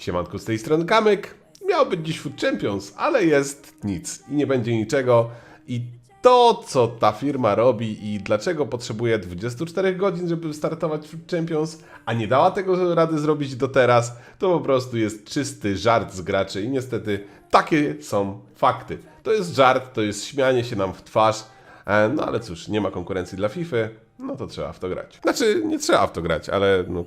Siemanko z tej strony Kamyk. Miał być dziś Food Champions, ale jest nic i nie będzie niczego. I to, co ta firma robi i dlaczego potrzebuje 24 godzin, żeby startować Food Champions, a nie dała tego rady zrobić do teraz, to po prostu jest czysty żart z graczy i niestety takie są fakty. To jest żart, to jest śmianie się nam w twarz, e, no ale cóż, nie ma konkurencji dla FIFA, no to trzeba w to grać. Znaczy, nie trzeba w to grać, ale no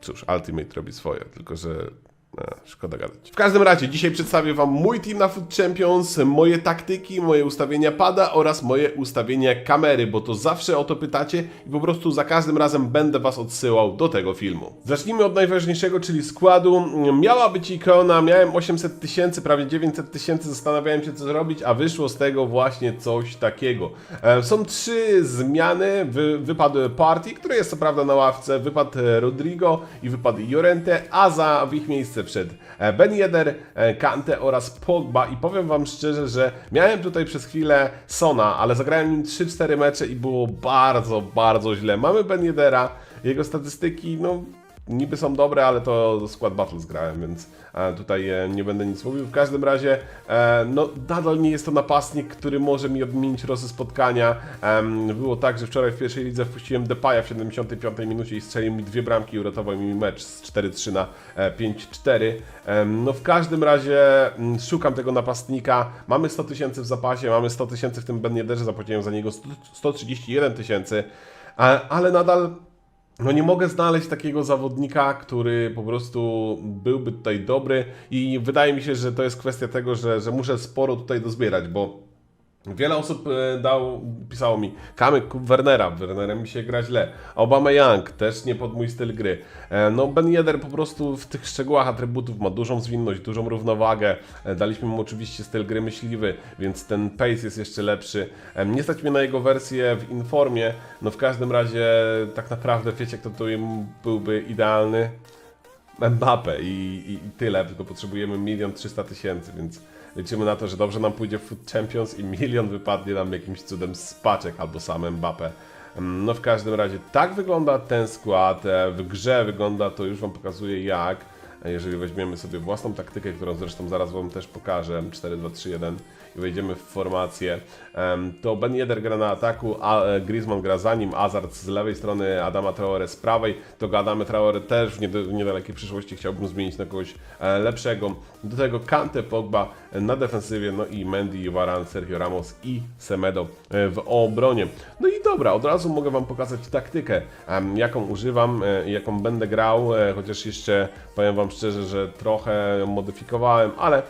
cóż, Ultimate robi swoje, tylko że e, szkoda gadać. W każdym razie, dzisiaj przedstawię Wam mój team na Food Champions, moje taktyki, moje ustawienia pada oraz moje ustawienia kamery, bo to zawsze o to pytacie i po prostu za każdym razem będę Was odsyłał do tego filmu. Zacznijmy od najważniejszego, czyli składu. Miała być ikona, miałem 800 tysięcy, prawie 900 tysięcy, zastanawiałem się co zrobić, a wyszło z tego właśnie coś takiego. E, Są trzy zmiany, Wy, wypadł Party, który jest co prawda na ławce, wypadł e, Rodrigo i wypadł Jorente, a za w ich miejsce wszedł e, Ben Yedder, e, Kante oraz Pogba i powiem Wam szczerze, że miałem tutaj przez chwilę Sona, ale zagrałem nim 3-4 mecze i było bardzo, bardzo źle. Mamy Ben Yeddera, jego statystyki, no niby są dobre, ale to Squad Battles grałem, więc e, tutaj e, nie będę nic mówił. W każdym razie, e, no nadal nie jest to napastnik, który może mi odmienić losy spotkania. Było tak, że wczoraj w pierwszej lidze wpuściłem Depaya w 75 minucie i strzelił mi dwie bramki i uratował mi mecz z 4-3 na e, 5-4. Em, No w każdym razie mm, szukam tego napastnika. Mamy 100 tysięcy w zapasie, mamy 100 tysięcy w tym Ben Yedderze, zapłaciłem za niego 100 131 tysięcy, ale nadal no nie mogę znaleźć takiego zawodnika, który po prostu byłby tutaj dobry i wydaje mi się, że to jest kwestia tego, że, że muszę sporo tutaj dozbierać, bo wiele osób e, dał, pisało mi Kamyk Wernera, Wernerem mi się gra źle, Obama Young też nie pod mój styl gry. E, No Ben Yedder po prostu w tych szczegółach atrybutów ma dużą zwinność, dużą równowagę, E, daliśmy mu oczywiście styl gry myśliwy, więc ten pace jest jeszcze lepszy. Nie stać mnie na jego wersję w informie, no w każdym razie tak naprawdę wiecie kto tu byłby idealny? Mbappe i, i, i tyle, tylko potrzebujemy milion trzysta tysięcy, więc liczymy na to, że dobrze nam pójdzie Food Champions i milion wypadnie nam jakimś cudem z paczek albo sam Mbappe. Mm, No w każdym razie tak wygląda ten skład, E, w grze wygląda to, już Wam pokazuję jak, E, jeżeli weźmiemy sobie własną taktykę, którą zresztą zaraz Wam też pokażę, 4-2-3-1 i wejdziemy w formację, to Ben Yedder gra na ataku, a e, Griezmann gra za nim, Hazard z lewej strony, Adama Traore z prawej, to Adama Traore też w, nied- w niedalekiej przyszłości chciałbym zmienić na kogoś e, lepszego. Do tego Kante, Pogba e, na defensywie, no i Mendy, Varane, Sergio Ramos i Semedo w obronie. No i dobra, od razu mogę Wam pokazać taktykę, jaką używam, jaką będę grał, chociaż jeszcze powiem Wam szczerze, że trochę modyfikowałem, ale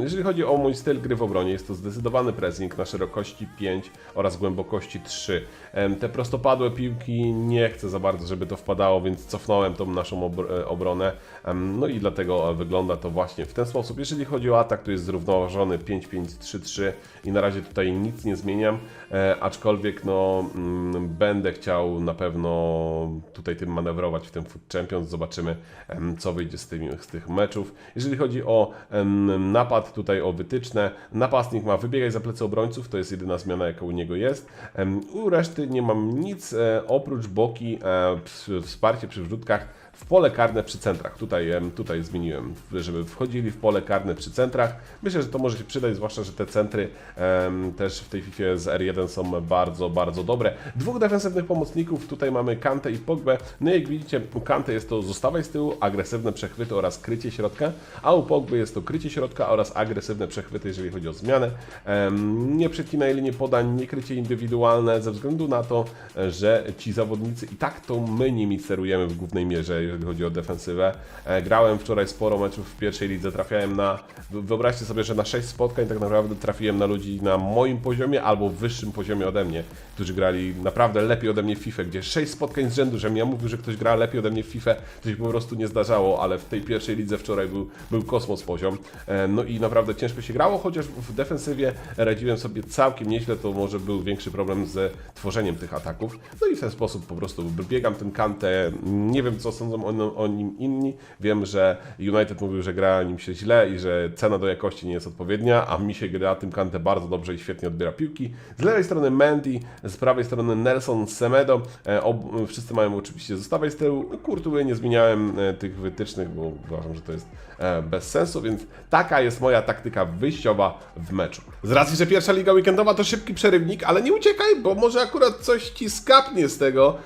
jeżeli chodzi o mój styl gry w obronie, jest to zdecydowany pressing na szerokości 5 oraz głębokości 3. Em, Te prostopadłe piłki nie chcę za bardzo, żeby to wpadało, więc cofnąłem tą naszą e, obronę. No i dlatego e, wygląda to właśnie w ten sposób. Jeżeli chodzi o atak, to jest zrównoważony 5-5-3-3 i na razie tutaj nic nie zmieniam, e, aczkolwiek no mm, będę chciał na pewno tutaj tym manewrować w tym Food Champions. Zobaczymy, co wyjdzie z, z tych meczów. Jeżeli chodzi o em, napad, tutaj o wytyczne, napastnik ma wybiegaj za plecy obrońców, to jest jedyna zmiana, jaka u niego jest. U reszty nie mam nic e, oprócz boki, e, wsparcie przy wrzutkach w pole karne przy centrach. Tutaj, tutaj zmieniłem, żeby wchodzili w pole karne przy centrach. Myślę, że to może się przydać, zwłaszcza, że te centry em, też w tej FIFA z R1 są bardzo, bardzo dobre. Dwóch defensywnych pomocników, tutaj mamy Kante i Pogbę. No i jak widzicie, u Kante jest to zostawaj z tyłu, agresywne przechwyty oraz krycie środka, a u Pogby jest to krycie środka oraz agresywne przechwyty, jeżeli chodzi o zmianę. Em, Nie przecinaj linii podań, nie krycie indywidualne, ze względu na to, że ci zawodnicy i tak to my nimi sterujemy w głównej mierze, jeżeli chodzi o defensywę. E, Grałem wczoraj sporo meczów w pierwszej lidze, trafiałem na, wyobraźcie sobie, że na 6 spotkań tak naprawdę trafiłem na ludzi na moim poziomie albo wyższym poziomie ode mnie, którzy grali naprawdę lepiej ode mnie w FIFA, gdzie 6 spotkań z rzędu, żebym ja mówił, że ktoś gra lepiej ode mnie w FIFA, to się po prostu nie zdarzało, ale w tej pierwszej lidze wczoraj był, był kosmos poziom. E, No i naprawdę ciężko się grało, chociaż w defensywie radziłem sobie całkiem nieźle, to może był większy problem z tworzeniem tych ataków. No i w ten sposób po prostu biegam ten kantę, nie wiem co sądzą sądzą o, o nim inni. Wiem, że United mówił, że gra nim się źle i że cena do jakości nie jest odpowiednia, a mi się gra tym Kante bardzo dobrze i świetnie odbiera piłki. Z lewej strony Mendy, z prawej strony Nelson Semedo. E, ob, wszyscy mają oczywiście zostawać z tyłu. Kurtuły nie zmieniałem e, tych wytycznych, bo uważam, że to jest e, bez sensu, więc taka jest moja taktyka wyjściowa w meczu. Z racji, że pierwsza liga weekendowa to szybki przerywnik, ale nie uciekaj, bo może akurat coś ci skapnie z tego,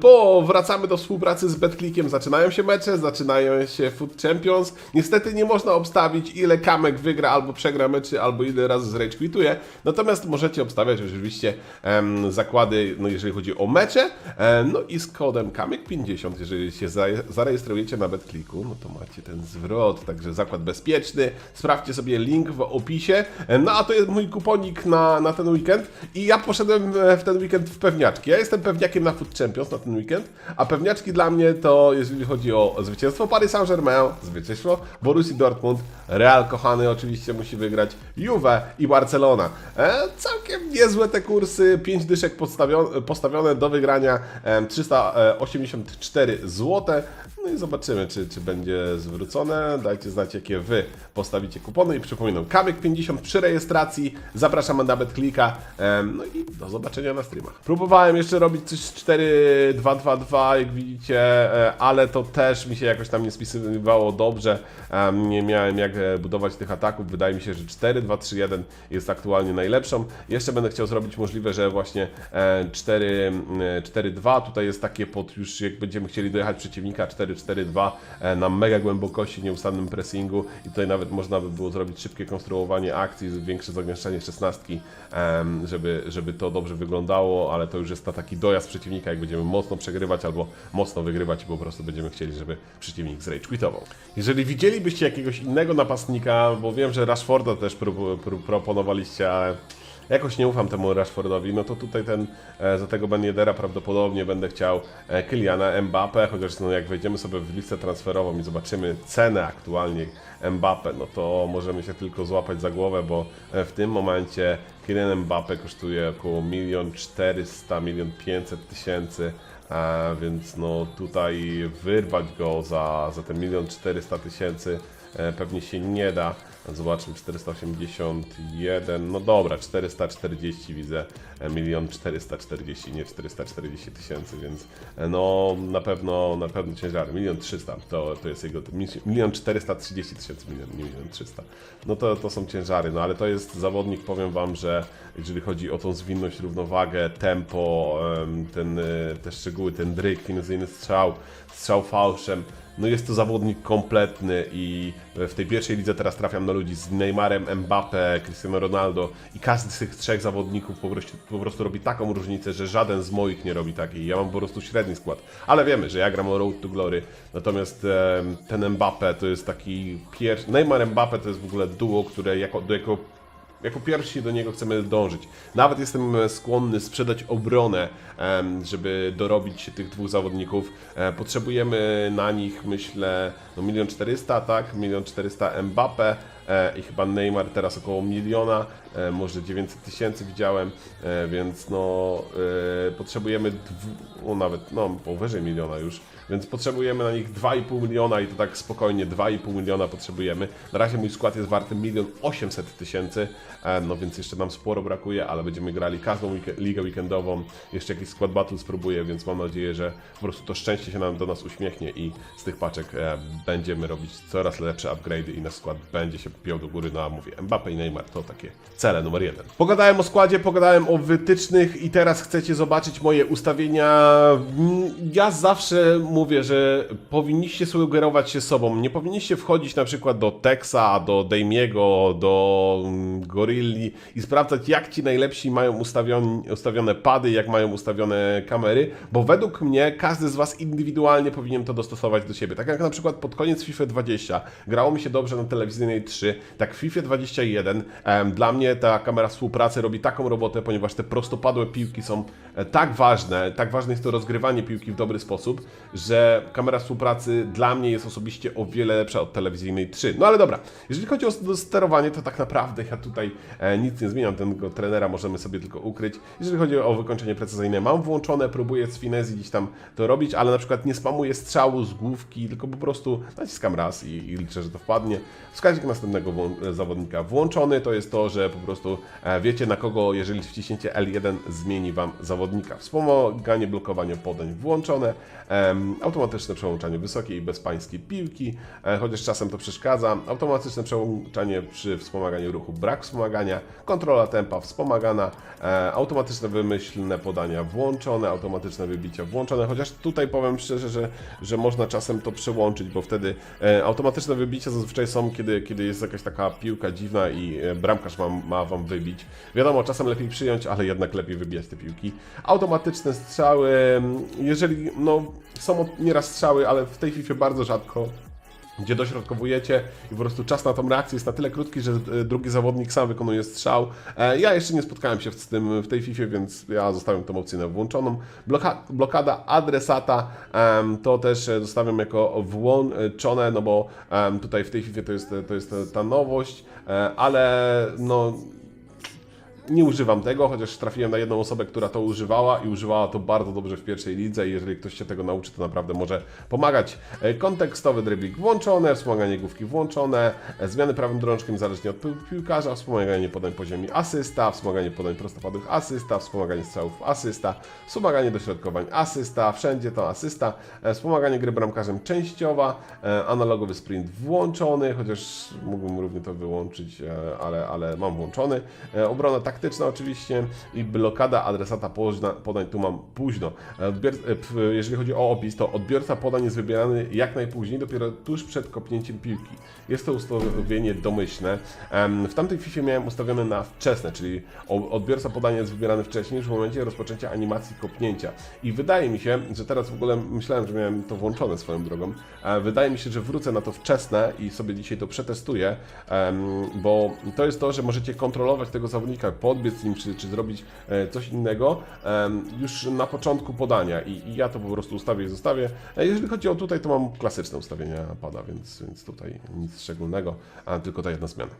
bo wracamy do współpracy z BetClickiem, zaczynają się mecze, zaczynają się Food Champions. Niestety nie można obstawić ile Kamek wygra albo przegra meczy, albo ile razy zrage quituje, natomiast możecie obstawiać oczywiście em, zakłady, no jeżeli chodzi o mecze, em, no i z kodem Kamek50, jeżeli się zarejestrujecie na BetClicku, no to macie ten zwrot, także zakład bezpieczny, sprawdźcie sobie link w opisie, Em, no a to jest mój kuponik na, na ten weekend. I ja poszedłem e, w ten weekend w pewniaczki. Ja jestem pewniakiem na Food Champions na ten weekend, a pewniaczki dla mnie to, jeżeli chodzi o zwycięstwo Paris Saint-Germain, zwycięstwo Borussii Dortmund, Real kochany oczywiście musi wygrać, Juve i Barcelona. E, całkiem niezłe te kursy, 5 dyszek postawione, postawione do wygrania, em, 384 zł. No i zobaczymy, czy, czy będzie zwrócone. Dajcie znać, jakie Wy postawicie kupony. I przypominam, Kamyk 50 przy rejestracji. Zapraszam na. Em, No i do zobaczenia na streamach. Próbowałem jeszcze robić coś 4-2-2-2, jak widzicie, e, ale to też mi się jakoś tam nie spisywało dobrze. Nie miałem jak e, budować tych ataków. Wydaje mi się, że 4-2-3-1 jest aktualnie najlepszą. Jeszcze będę chciał zrobić możliwe, że właśnie e, 4, e, 4-2 tutaj jest takie pod już jak będziemy chcieli dojechać przeciwnika 4-4-2 e, na mega głębokości, nieustannym pressingu i tutaj nawet można by było zrobić szybkie konstruowanie akcji, większe zagęszczenie szesnastki, żeby, żeby to dobrze wyglądało, ale to już jest taki dojazd przeciwnika, jak będziemy mocno przegrywać albo mocno wygrywać i po prostu będziemy chcieli, żeby przeciwnik zrage quitował. Jeżeli widzielibyście jakiegoś innego napastnika, bo wiem, że Rashforda też prób, prób, proponowaliście, ale jakoś nie ufam temu Rashfordowi, no to tutaj ten, e, za tego Ben Yedera prawdopodobnie będę chciał e, Kyliana Mbappe, chociaż no jak wejdziemy sobie w listę transferową i zobaczymy cenę aktualnie Mbappe, no to możemy się tylko złapać za głowę, bo e, w tym momencie Kylian Mbappe kosztuje około 1 400 1 500 tysięcy, a więc no tutaj wyrwać go za, za ten 1 400 tysięcy pewnie się nie da. Zobaczmy, 481, no dobra, 440 widzę, milion 440, nie 440 tysięcy, więc e, no na pewno, na pewno ciężary, milion 300 to, to jest jego, milion 430 tysięcy, milion, nie milion 300, no to, to są ciężary, no ale to jest zawodnik, powiem Wam, że jeżeli chodzi o tą zwinność, równowagę, tempo, em, ten, e, te szczegóły, ten dryk, finezyjny strzał, strzał fałszem, no jest to zawodnik kompletny i w tej pierwszej lidze teraz trafiam na ludzi z Neymarem, Mbappe, Cristiano Ronaldo i każdy z tych trzech zawodników po prostu, po prostu robi taką różnicę, że żaden z moich nie robi takiej. Ja mam po prostu średni skład. Ale wiemy, że ja gram o Road to Glory, natomiast em, ten Mbappe to jest taki pierwszy... Neymar Mbappe to jest w ogóle duo, które jako, do jakiego jako pierwsi do niego chcemy dążyć. Nawet jestem e, skłonny sprzedać obronę, żeby dorobić się tych dwóch zawodników. E, Potrzebujemy na nich, myślę, no milion czterysta, tak? Milion czterysta Mbappe e, i chyba Neymar teraz około miliona, e, może 900 tysięcy widziałem, e, więc no e, potrzebujemy, no nawet, no powyżej miliona już, więc potrzebujemy na nich 2,5 miliona i to tak spokojnie 2,5 miliona potrzebujemy. Na razie mój skład jest warty 1 800 tysięcy, e, no więc jeszcze nam sporo brakuje, ale będziemy grali każdą week- ligę weekendową, jeszcze jakiś skład battle spróbuję, więc mam nadzieję, że po prostu to szczęście się nam do nas uśmiechnie i z tych paczek e, będziemy robić coraz lepsze upgrade'y i nasz skład będzie się piął do góry, no a mówię, Mbappe i Neymar to takie cele numer jeden. Pogadałem o składzie, pogadałem o wytycznych i teraz chcecie zobaczyć moje ustawienia. Mm, Ja zawsze mówię, że powinniście sugerować się sobą. Nie powinniście wchodzić na przykład do Texa, do Damiego, do mm, Gorilli i sprawdzać, jak ci najlepsi mają ustawione, ustawione pady, jak mają ustawione kamery, bo według mnie każdy z Was indywidualnie powinien to dostosować do siebie. Tak jak na przykład pod koniec FIFA 20 grało mi się dobrze na telewizyjnej 3, 3, tak w FIFA 21 em, dla mnie ta kamera współpracy robi taką robotę, ponieważ te prostopadłe piłki są e, tak ważne, tak ważne jest to rozgrywanie piłki w dobry sposób, że kamera współpracy dla mnie jest osobiście o wiele lepsza od telewizyjnej 3. No ale dobra, jeżeli chodzi o sterowanie, to tak naprawdę ja tutaj e, nic nie zmieniam, tego trenera możemy sobie tylko ukryć. Jeżeli chodzi o wykończenie precyzyjne, mam włączone, próbuję z finezji gdzieś tam to robić, ale na przykład nie spamuję strzału z główki, tylko po prostu naciskam raz i, i liczę, że to wpadnie. Wskaźnik następnego zawodnika włączony to jest to, że po prostu e, wiecie na kogo, jeżeli wciśnięcie L1 zmieni Wam zawodnika. Wspomaganie blokowania podań włączone, automatyczne przełączanie wysokiej i bezpańskiej piłki, e, chociaż czasem to przeszkadza, automatyczne przełączanie przy wspomaganiu ruchu, brak wspomagania, kontrola tempa wspomagana, e, automatyczne wymyślne podania włączone, automatyczne wybicia włączone, chociaż tutaj powiem szczerze, że, że można czasem to przełączyć, bo wtedy automatyczne wybicia zazwyczaj są, kiedy, kiedy jest jakaś taka piłka dziwna i bramkarz ma, ma Wam wybić. Wiadomo, czasem lepiej przyjąć, ale jednak lepiej wybijać te piłki. Automatyczne strzały, mm, jeżeli, no, są nieraz strzały, ale w tej FIFA bardzo rzadko gdzie dośrodkowujecie i po prostu czas na tą reakcję jest na tyle krótki, że e, drugi zawodnik sam wykonuje strzał. E, Ja jeszcze nie spotkałem się z tym w tej FIFA, więc ja zostawiam tą opcję na włączoną. Bloka, blokada adresata to też e, zostawiam jako włączone, no bo tutaj w tej FIFA to jest, to jest ta nowość, ale no nie używam tego, chociaż trafiłem na jedną osobę, która to używała i używała to bardzo dobrze w pierwszej lidze i jeżeli ktoś się tego nauczy, to naprawdę może pomagać. E, Kontekstowy dribbling włączone, wspomaganie główki włączone, e, zmiany prawym drążkiem zależnie od pi- piłkarza, wspomaganie podań po ziemi asysta, wspomaganie podań prostopadłych asysta, wspomaganie strzałów asysta, wspomaganie dośrodkowań asysta, wszędzie to asysta, e, wspomaganie gry bramkarzem częściowa, analogowy sprint włączony, chociaż mógłbym równie to wyłączyć, ale, ale mam włączony. Obrona taktyczna oczywiście i blokada adresata podań tu mam późno. Odbior, e, jeżeli chodzi o opis, to odbiorca podań jest wybierany jak najpóźniej, dopiero tuż przed kopnięciem piłki. Jest to ustawienie domyślne. W tamtej FIFA miałem ustawione na wczesne, czyli odbiorca podania jest wybierany wcześniej, już w momencie rozpoczęcia animacji kopnięcia. I wydaje mi się, że teraz w ogóle myślałem, że miałem to włączone swoją drogą. E, Wydaje mi się, że wrócę na to wczesne i sobie dzisiaj to przetestuję, bo to jest to, że możecie kontrolować tego zawodnika, podbiec nim, czy, czy zrobić e, coś innego już na początku podania. I, i ja to po prostu ustawię i zostawię. E, Jeżeli chodzi o tutaj, to mam klasyczne ustawienia pada, więc, więc tutaj nic szczególnego, a tylko ta jedna zmiana.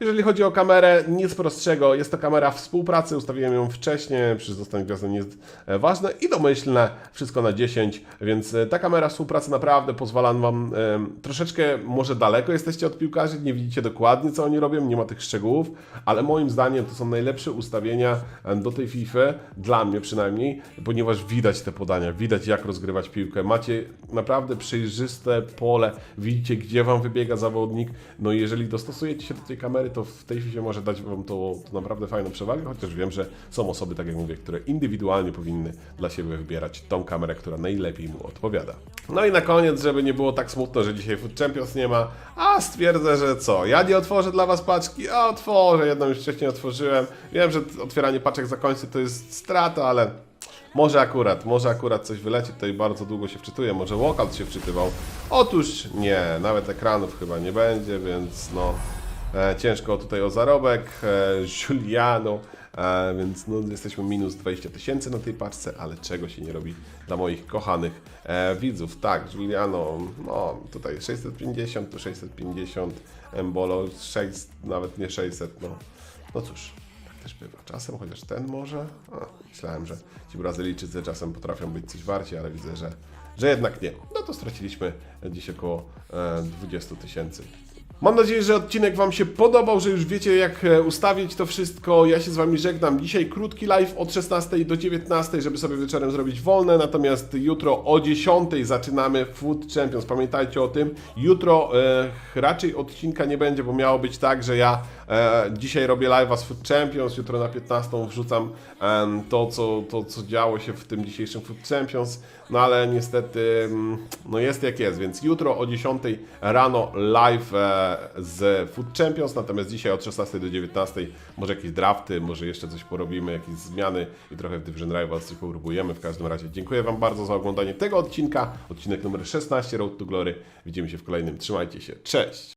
Jeżeli chodzi o kamerę, nic prostszego. Jest to kamera współpracy, ustawiłem ją wcześniej, przy zostanie gwiazdą nie jest e, ważne i domyślne, wszystko na 10, więc ta kamera współpracy naprawdę pozwala Wam e, troszeczkę, może daleko jesteście od piłkarzy, nie widzicie dokładnie co oni robią, nie ma tych szczegółów, ale moim zdaniem to są najlepsze ustawienia e, do tej FIFA, dla mnie przynajmniej, ponieważ widać te podania, widać jak rozgrywać piłkę, macie naprawdę przejrzyste pole, widzicie gdzie Wam wybiega zawodnik, no i jeżeli dostosujecie się do tej kamery, to w tej FIFA może dać Wam to, to naprawdę fajną przewagę, chociaż wiem, że są osoby, tak jak mówię, które indywidualnie powinny dla siebie wybierać tą kamerę, która najlepiej mu odpowiada. No i na koniec, żeby nie było tak smutno, że dzisiaj Food Champions nie ma, a stwierdzę, że co, ja nie otworzę dla Was paczki, a otworzę, jedną już wcześniej otworzyłem, wiem, że otwieranie paczek za końcu to jest strata, ale może akurat, może akurat coś wyleci, tutaj bardzo długo się wczytuje, może walkout się wczytywał. Otóż nie, nawet ekranów chyba nie będzie, więc no e, ciężko tutaj o zarobek. E, e, więc no, jesteśmy minus 20 tysięcy na tej paczce, ale czego się nie robi dla moich kochanych e, widzów. Tak, Giuliano, no tutaj 650, tu 650, Embolo 600, nawet nie 600, no, no cóż też bywa. Czasem, chociaż ten może. A, myślałem, że ci Brazylijczycy czasem potrafią być coś warci, ale widzę, że, że jednak nie. No to straciliśmy dziś około e, 20 tysięcy. Mam nadzieję, że odcinek Wam się podobał, że już wiecie jak e, ustawić to wszystko. Ja się z Wami żegnam. Dzisiaj krótki live od 16 do 19, żeby sobie wieczorem zrobić wolne, natomiast jutro o 10 zaczynamy Food Champions. Pamiętajcie o tym. Jutro e, raczej odcinka nie będzie, bo miało być tak, że ja e, dzisiaj robię live'a z Food Champions, jutro na 15 wrzucam to, co, to, co działo się w tym dzisiejszym Food Champions, no ale niestety mm, no jest jak jest, więc jutro o 10 rano live e, z Food Champions, natomiast dzisiaj od 16 do 19 może jakieś drafty, może jeszcze coś porobimy, jakieś zmiany i trochę w Division Rivals coś popróbujemy. W każdym razie dziękuję Wam bardzo za oglądanie tego odcinka, odcinek numer 16 Road to Glory. Widzimy się w kolejnym, trzymajcie się, cześć!